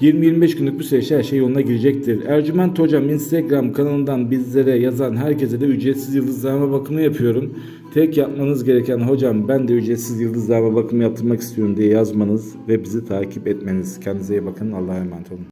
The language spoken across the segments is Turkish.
20-25 günlük bir süreçte her şey yoluna girecektir. Ercüment Hocam Instagram kanalından bizlere yazan herkese de ücretsiz yıldızlama bakımı yapıyorum. Tek yapmanız gereken hocam ben de ücretsiz yıldızlama bakımı yaptırmak istiyorum diye yazmanız ve bizi takip etmeniz. Kendinize iyi bakın. Allah'a emanet olun.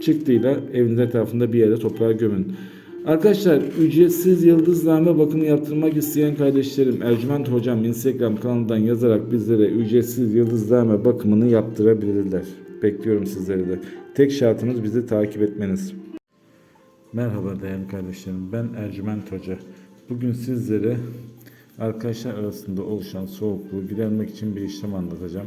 çıktıyla evinizin etrafında bir yere toprağa gömün. Arkadaşlar ücretsiz yıldızlame bakımı yaptırmak isteyen kardeşlerim Ercüment Hocam Instagram kanalından yazarak bizlere ücretsiz yıldızlame bakımını yaptırabilirler. Bekliyorum sizleri de. Tek şartımız bizi takip etmeniz. Merhaba değerli kardeşlerim. Ben Ercüment Hoca. Bugün sizlere arkadaşlar arasında oluşan soğukluğu gidermek için bir işlem anlatacağım.